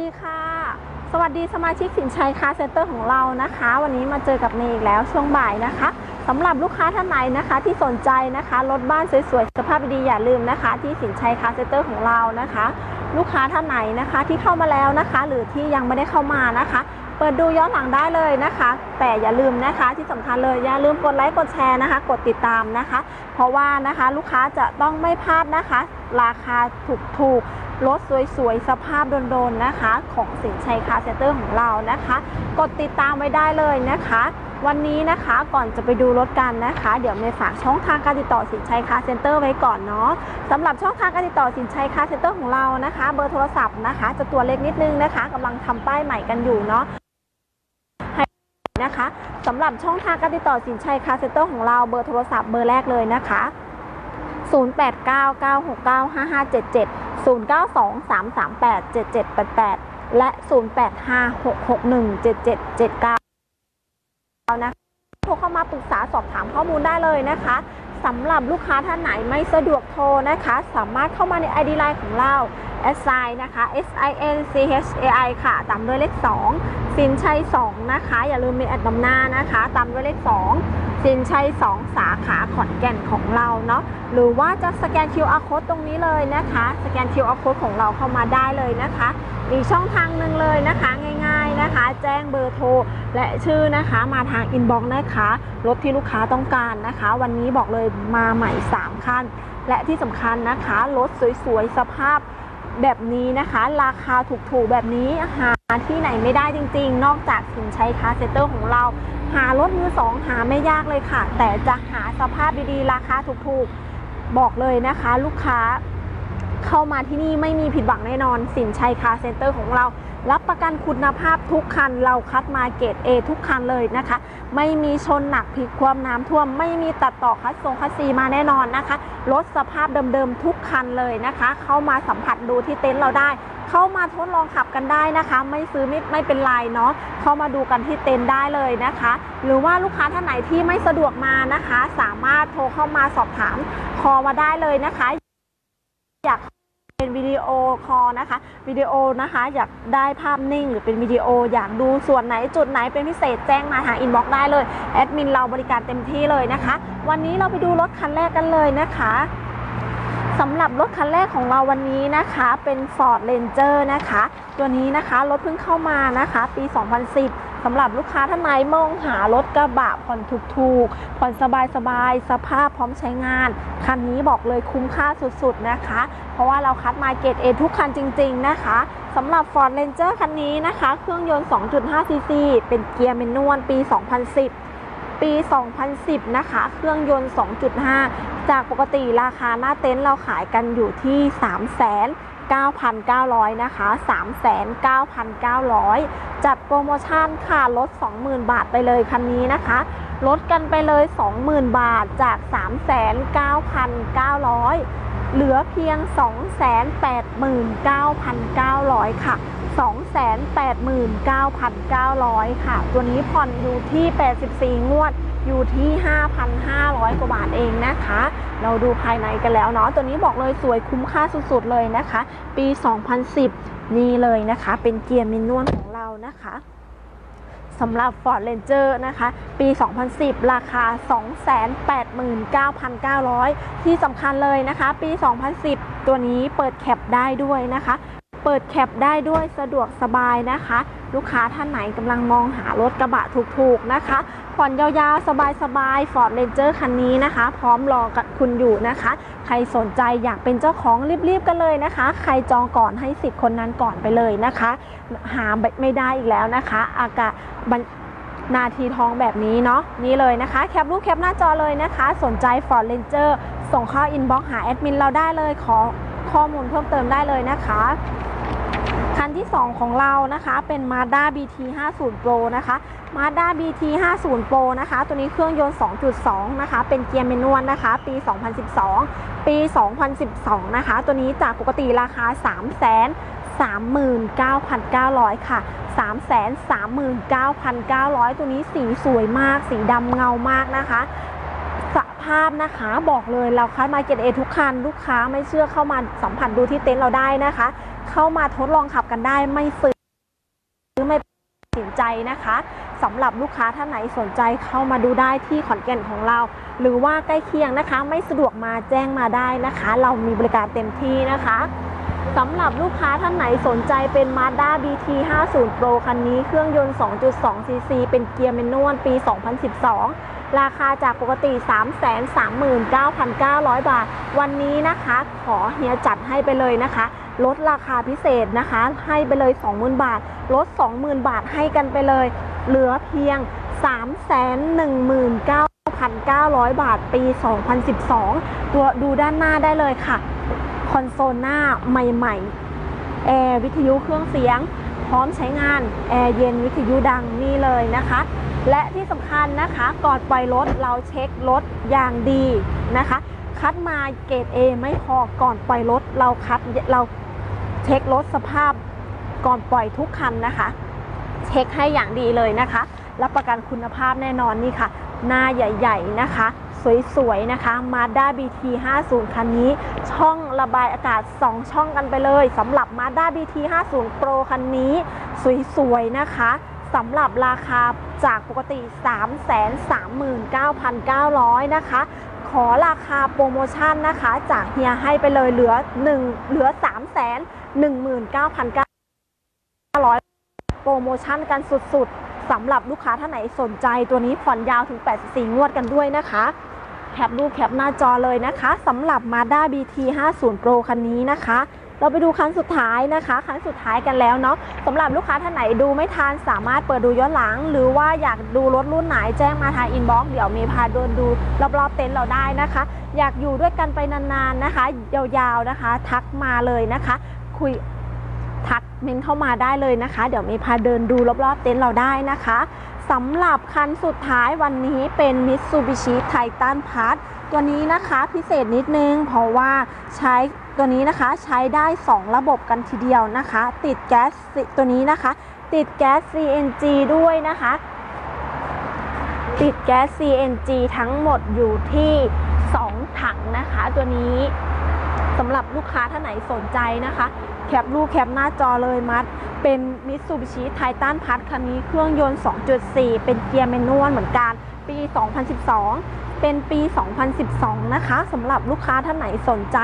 ดีค่ะ สวัสดีสมาชิกสินชัยคาเซ็นเตอร์ของเรานะคะ วันนี้มาเจอกับเมย์อีกแล้วช่วงบ่ายนะคะสำหรับลูกค้าท่านไหนนะคะ ที่สนใจนะคะรถบ้านสวยๆสภาพดีอย่าลืมนะคะ ที่สินชัยคาเซ็นเตอร์ของเรานะคะ ลูกค้าท่านไหนนะคะที่เข้ามาแล้วนะคะ หรือที่ยังไม่ได้เข้ามานะคะ เปิดดูย้อนหลังได้เลยนะคะ แต่อย่าลืมนะคะที่สำคัญเลยอย่าลืมกดไลค์กดแชร์นะคะ กดติดตามนะคะ เพราะว่านะคะลูกค้าจะต้องไม่พลาดนะคะ ราคาถูกๆรถสวยๆ สภาพโดนๆนะคะ ของสินชัยคาเซนเตอร์ของเรานะคะ กดติดตามไว้ได้เลยนะคะ วันนี้นะคะก่อนจะไปดูรถกันนะคะ เดี๋ยวเมย์ฝากช่องทางการติดต่อสินชัยคาเซ็นเตอร์ไว้ก่อนเนาะสำหรับช่องทางการติดต่อสินชัยคาเซ็นเตอร์ของเรานะคะ เบอร์โทรศัพท์นะคะ จะตัวเล็กนิดนึงนะคะกำลังทำป้ายใหม่กันอยู่เนาะ นะคะสำหรับช่องทางการติดต่อสินชัยคาเซ็นเตอร์ของเราเบอร์โทรศัพท์เบอร์แรกเลยนะคะ 089969577092338778และ 0856617779 นะคะโทรเข้ามาปรึกษาสอบถามข้อมูลได้เลยนะคะ สำหรับลูกค้าท่านไหนไม่สะดวกโทรนะคะ สามารถเข้ามาใน ID Line ของเรา s i นะคะ S I N C H A I ค่ะ ตามด้วยเลข 2 สินชัย 2 นะคะ อย่าลืมมีแอดนำหน้านะคะ ตามด้วยเลข 2 สินชัย 2 สาขาขอนแก่นของเราเนาะหรือว่าจะสแกน QR code ตรงนี้เลยนะคะ สแกน QR code ของเราเข้ามาได้เลยนะคะอีกช่องทางหนึ่งเลยนะคะง่าย ๆนะคะ แจ้งเบอร์โทรและชื่อนะคะมาทางอินบ็อกซ์นะคะรถที่ลูกค้าต้องการนะคะ วันนี้บอกเลยมาใหม่ 3 คัน และที่สำคัญนะคะรถสวยๆ สภาพแบบนี้นะคะ ราคาถูกๆแบบนี้หาที่ไหนไม่ได้จริงๆ นอกจากสินชัยคาเซเตอร์ของเรา หารถมือสองหาไม่ยากเลยค่ะ แต่จะหาสภาพดีๆ ราคาถูกๆ บอกเลยนะคะ ลูกค้าเข้ามาที่นี่ไม่มีผิดหวังแน่นอน สินชัยคาเซ็นเตอร์ของเรา รับประกันคุณภาพทุกคัน เราคัดมาเกรด A ทุกคันเลยนะคะ ไม่มีชนหนักพลิกความน้ำท่วม ไม่มีตัดต่อคัดทรงคัดซีมาแน่นอนนะคะรถสภาพเดิมๆทุกคันเลยนะคะ เข้ามาสัมผัสดูที่เต็นท์เราได้ เข้ามาทดลองขับกันได้นะคะ ไม่ซื้อไม่ไม่เป็นไรเนาะเข้ามาดูกันที่เต็นท์ได้เลยนะคะ หรือว่าลูกค้าท่านไหนที่ไม่สะดวกมานะคะ สามารถโทรเข้ามาสอบถามคอมาได้เลยนะคะ อยาก เป็นวิดีโอคอลนะคะวิดีโอนะคะอยากได้ภาพนิ่งหรือเป็นวิดีโออยากดูส่วนไหนจุดไหนเป็นพิเศษแจ้งมาทางอินบ็อกซ์ได้เลยแอดมินเราบริการเต็มที่เลยนะคะ วันนี้เราไปดูรถคันแรกกันเลยนะคะสำหรับรถคันแรกของเราวันนี้นะคะเป็น Ford Ranger นะคะ ตัวนี้นะคะรถเพิ่งเข้ามานะคะ ปี 2010 สำหรับลูกค้าท่านไหนมองหารถกระบะผ่อนถูกๆผ่อนสบายๆสภาพพร้อมใช้งาน คันนี้บอกเลยคุ้มค่าสุดๆนะคะ เพราะว่าเราคัดมาเกรดเอทุกคันจริง ๆ นะคะสำหรับ Ford Ranger คันนี้นะคะ เครื่องยนต์ 2.5 ซีซีเป็นเกียร์เมนวลปี 2010ปี 2010 นะคะ เครื่องยนต์ 2.5 จากปกติราคาหน้าเต็นท์เราขายกันอยู่ที่3 9 9,900 นะคะ 3,9,900 จัดโปรโมชั่นค่ะลด 20,000 บาทไปเลยคันนี้นะคะ ลดกันไปเลย 20,000 บาทจาก 39,900 เหลือเพียง 289,900 ค่ะ 289,900 ค่ะ ตัวนี้ผ่อนอยู่ที่ 84 งวด อยู่ที่ 5,500 กว่าบาทเองนะคะ เราดูภายในกันแล้วเนาะ ตัวนี้บอกเลยสวยคุ้มค่าสุดๆเลยนะคะ ปี 2010 นี่เลยนะคะ เป็นเกียร์มินนวลของเรานะคะสำหรับ Ford Ranger นะคะ ปี 2010 ราคา 289,900 ที่สำคัญเลยนะคะ ปี 2010 ตัวนี้เปิดแคปได้ด้วยนะคะ เปิดแคปได้ด้วยสะดวกสบายนะคะ ลูกค้าท่านไหนกำลังมองหารถกระบะถูกๆนะคะ ผ่อนยาวๆ สบายๆ Ford Ranger คันนี้นะคะ พร้อมรอกับคุณอยู่นะคะ ใครสนใจอยากเป็นเจ้าของรีบๆ กันเลยนะคะ ใครจองก่อนให้สิทธิ์คนนั้นก่อนไปเลยนะคะ หาไม่ได้อีกแล้วนะคะ อากาศนนาทีทองแบบนี้เนาะนี่เลยนะคะ แคปรูปแคปหน้าจอเลยนะคะ สนใจ Ford Ranger ส่งเข้าอินบ็อกซ์หาแอดมินเราได้เลยขอข้อมูลเพิ่มเติมได้เลยนะคะ คันที่ 2 ของเรานะคะเป็น Mazda BT 50 Pro นะคะ Mazda BT 50 Pro นะคะ ตัวนี้เครื่องยนต์ 2.2 นะคะ เป็นเกียร์เมนวลนะคะ ปี 2012 ปี 2012 นะคะ ตัวนี้จากปกติราคา3 39,900 ค่ะ 339,900 ตัวนี้สีสวยมาก สีดำเงามากนะคะสภาพนะคะบอกเลยเราคัดมาเกรดเอทุกคัน ลูกค้าไม่เชื่อเข้ามาสัมผัสดูที่เต็นท์เราได้นะคะ เข้ามาทดลองขับกันได้ไม่ซื้อไม่ตัดสินใจนะคะสำหรับลูกค้าท่านไหนสนใจเข้ามาดูได้ที่ขอนแก่นของเรา หรือว่าใกล้เคียงนะคะ ไม่สะดวกมาแจ้งมาได้นะคะ เรามีบริการเต็มที่นะคะสำหรับลูกค้าท่านไหนสนใจเป็น Mazda BT 50 Pro คันนี้เครื่องยนต์ 2.2 cc เป็นเกียร์แมนนวลปี 2012 ราคาจากปกติ 339,900 บาท วันนี้นะคะ ขอเฮียจัดให้ไปเลยนะคะ ลดราคาพิเศษนะคะ ให้ไปเลย 20,000 บาท ลด 20,000 บาทให้กันไปเลย เหลือเพียง 319,900 บาทปี 2012 ตัวดูด้านหน้าได้เลยค่ะ คอนโซลหน้าใหม่ๆ แอร์วิทยุเครื่องเสียง พร้อมใช้งาน แอร์เย็นวิทยุดังนี่เลยนะคะและที่สำคัญนะคะก่อนปล่อยรถเราเช็ครถอย่างดีนะคะ คัดมาเกรด A ไม่พอก่อนปล่อยรถเราคัดเรา เช็ครถสภาพก่อนปล่อยทุกคันนะคะ เช็คให้อย่างดีเลยนะคะ รับประกันคุณภาพแน่นอนนี่ค่ะ หน้าใหญ่ ๆนะคะ สวยๆนะคะ Mazda BT 50คันนี้ ช่องระบายอากาศ 2 ช่องกันไปเลยสำหรับ Mazda BT 50 Pro คันนี้ สวยๆนะคะสำหรับราคาจากปกติ 339,900 นะคะ ขอราคาโปรโมชั่นนะคะ จากเฮียให้ไปเลยเหลือ1เหลือ319,900 โปรโมชั่นกันสุดๆสำหรับลูกค้าท่านไหนสนใจตัวนี้ผ่อนยาวถึง 84 งวดกันด้วยนะคะแคปรูปแคปหน้าจอเลยนะคะสำหรับ Mazda BT 50 Pro คันนี้นะคะ เราไปดูคันสุดท้ายนะคะคันสุดท้ายกันแล้วเนาะสำหรับลูกค้าท่านไหนดูไม่ทันสามารถเปิดดูย้อนหลัง หรือว่าอยากดูรถรุ่นไหนแจ้งมาทางอินบ็อกซ์เดี๋ยวมีพาเดินดูรอบๆเต็นท์เราได้นะคะ อยากอยู่ด้วยกันไปนานๆนะคะ ยาวๆนะคะ ทักมาเลยนะคะ คุยทักเมนเข้ามาได้เลยนะคะ เดี๋ยวมีพาเดินดูรอบๆเต็นท์เราได้นะคะสำหรับคันสุดท้ายวันนี้เป็น Mitsubishi Titan Pass ตัวนี้นะคะพิเศษนิดนึง เพราะว่าใช้ตัวนี้นะคะใช้ได้ 2 ระบบกันทีเดียวนะคะ ติดแก๊สตัวนี้นะคะ ติดแก๊ส CNG ด้วยนะคะ ติดแก๊ส CNG ทั้งหมดอยู่ที่ 2 ถังนะคะ ตัวนี้สำหรับลูกค้าท่านไหนสนใจนะคะ แคปรูปแคปหน้าจอเลยมัด เป็น Mitsubishi Titan p a s คันนี้เครื่องยนต์ 2.4 เป็นเกียร์แมนนวลเหมือนกันปี 2012 เป็นปี 2012 นะคะสำหรับลูกค้าท่านไหนสนใจ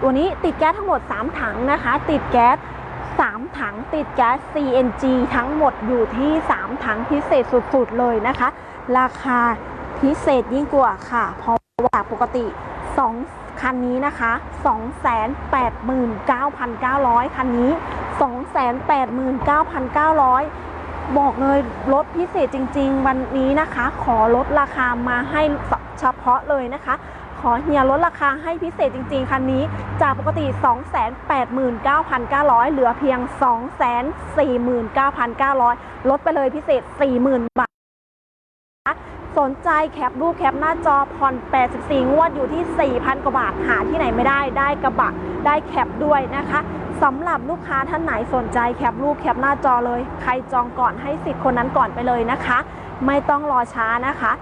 ตัวนี้ติดแก๊สทั้งหมด 3 ถังนะคะ ติดแก๊ส3 ถังติดแก๊ส CNG ทั้งหมดอยู่ที่ 3 ถังพิเศษสุดๆเลยนะคะ ราคาพิเศษยิ่งกว่าค่ะ เพราะว่าปกติ 2 คันนี้นะคะ 289,900 คันนี้ 289,900 บอกเลยลดพิเศษจริง ๆ วันนี้นะคะ ขอลดราคามาให้ เฉพาะเลยนะคะ ขอเฮียลดราคาให้พิเศษจริงๆ คันนี้จากปกติ 289,900 เหลือเพียง 249,900 ลดไปเลยพิเศษ 40,000 บาทสนใจแคปรูปแคปหน้าจอผ่อน 84 งวดอยู่ที่ 4,000 กว่าบาท หาที่ไหนไม่ได้ ได้กระบะ ได้แคปด้วยนะคะสำหรับลูกค้าท่านไหนสนใจแคปรูปแคปหน้าจอเลย ใครจองก่อนให้สิทธิ์คนนั้นก่อนไปเลยนะคะ ไม่ต้องรอช้านะคะ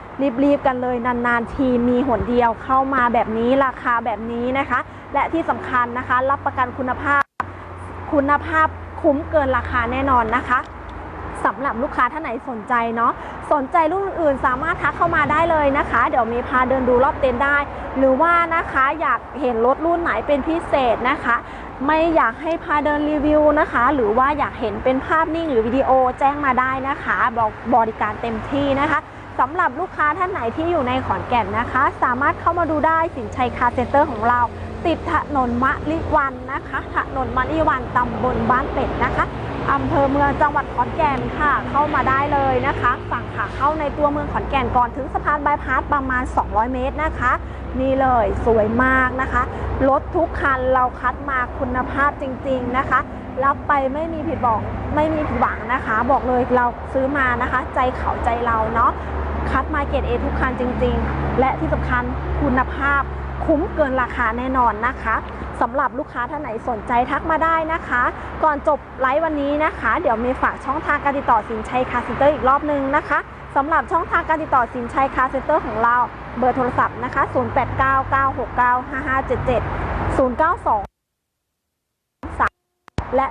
รีบๆกันเลยนานๆทีมีหนเดียวเข้ามาแบบนี้ราคาแบบนี้นะคะ และที่สำคัญนะคะ รับประกันคุณภาพ คุณภาพคุ้มเกินราคาแน่นอนนะคะสำหรับลูกค้าท่านไหนสนใจเนาะสนใจรุ่นอื่นสามารถทักเข้ามาได้เลยนะคะ เดี๋ยวมีพาเดินดูรอบเต็นท์ได้ หรือว่านะคะอยากเห็นรถรุ่นไหนเป็นพิเศษนะคะ ไม่อยากให้พาเดินรีวิวนะคะ หรือว่าอยากเห็นเป็นภาพนิ่งหรือวิดีโอแจ้งมาได้นะคะบอกบริการเต็มที่นะคะสำหรับลูกค้าท่านไหนที่อยู่ในขอนแก่นนะคะ สามารถเข้ามาดูได้สินชัยคาเซ็นเตอร์ของเรา ติดถนนมะลิวันนะคะ ถนนมะลิวันตำบลบ้านเป็ดนะคะ อำเภอเมืองจังหวัดขอนแก่นค่ะ เข้ามาได้เลยนะคะ ฝั่งขาเข้าในตัวเมืองขอนแก่นก่อนถึงสะพานบายพาสประมาณ 200 เมตรนะคะ นี่เลยสวยมากนะคะรถทุกคันเราคัดมาคุณภาพจริง ๆนะคะ รับไปไม่มีผิดบอกไม่มีผิดหวังนะคะ บอกเลยเราซื้อมานะคะ ใจเขาใจเราเนาะคัดมาเกรดเอทุกคันจริง ๆ และที่สำคัญคุณภาพ คุ้มเกินราคาแน่นอนนะคะสำหรับลูกค้าท่านไหนสนใจทักมาได้นะคะ ก่อนจบไลฟ์วันนี้นะคะ เดี๋ยวมีฝากช่องทางการติดต่อสินชัยคาเซ็นเตอร์อีกรอบนึงนะคะสำหรับช่องทางการติดต่อสินชัยคาเซ็นเตอร์ของเราเบอร์โทรศัพท์นะคะ 0899695577 092และ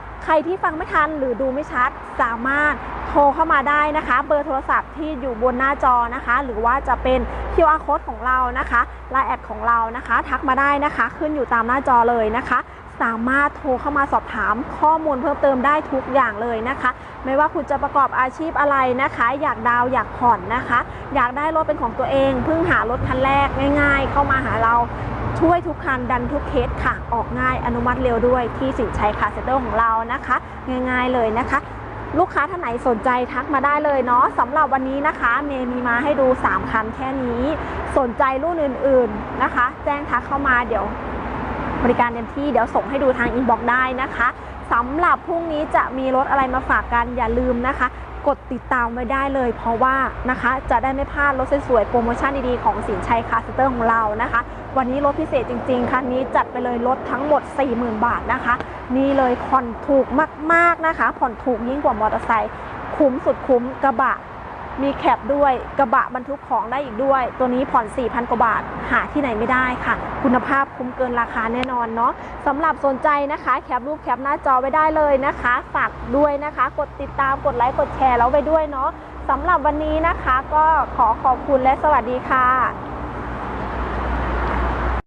0856617779 ใครที่ฟังไม่ทันหรือดูไม่ชัดสามารถโทรเข้ามาได้นะคะ เบอร์โทรศัพท์ที่อยู่บนหน้าจอนะคะ หรือว่าจะเป็น QR code ของเรานะคะไลน์แอดของเรานะคะ ทักมาได้นะคะ ขึ้นอยู่ตามหน้าจอเลยนะคะ สามารถโทรเข้ามาสอบถามข้อมูลเพิ่มเติมได้ทุกอย่างเลยนะคะ ไม่ว่าคุณจะประกอบอาชีพอะไรนะคะ อยากดาวอยากผ่อนนะคะ อยากได้รถเป็นของตัวเองเพิ่งหารถคันแรกง่าย ๆ เข้ามาหาเรา ช่วยทุกคันดันทุกเคสค่ะ ออกง่ายอนุมัติเร็วด้วยที่สินชัยคาเซ็นเตอร์ของเรานะคะ ง่ายๆเลยนะคะ ลูกค้าท่านไหนสนใจทักมาได้เลยเนาะสำหรับวันนี้นะคะ เมย์มีมาให้ดู 3 คันแค่นี้ สนใจรุ่นอื่นๆนะคะ แจ้งทักเข้ามาเดี๋ยวบริการเต็มที่เดี๋ยวส่งให้ดูทางอินบ็อกซ์ได้นะคะสำหรับพรุ่งนี้จะมีรถอะไรมาฝากกันอย่าลืมนะคะ กดติดตามไว้ได้เลย เพราะว่านะคะจะได้ไม่พลาดรถสวยๆโปรโมชั่นดีๆของสินชัยคาสเซ็นเตอร์ของเรานะคะ วันนี้รถพิเศษจริงๆคันนี้จัดไปเลยลดทั้งหมด 40,000 บาทนะคะ นี่เลยผ่อนถูกมากๆนะคะ ผ่อนถูกยิ่งกว่ามอเตอร์ไซค์คุ้มสุดคุ้มกระบะ มีแคปด้วยกระบะบรรทุกของได้อีกด้วย ตัวนี้ผ่อน 4,000 กว่าบาทหาที่ไหนไม่ได้ค่ะ คุณภาพคุ้มเกินราคาแน่นอนเนาะสำหรับสนใจนะคะ แคปรูปแคปหน้าจอไว้ได้เลยนะคะฝากด้วยนะคะ กดติดตามกดไลค์กดแชร์แล้วไปด้วยเนาะสำหรับวันนี้นะคะ ก็ขอขอบคุณและสวัสดีค่ะ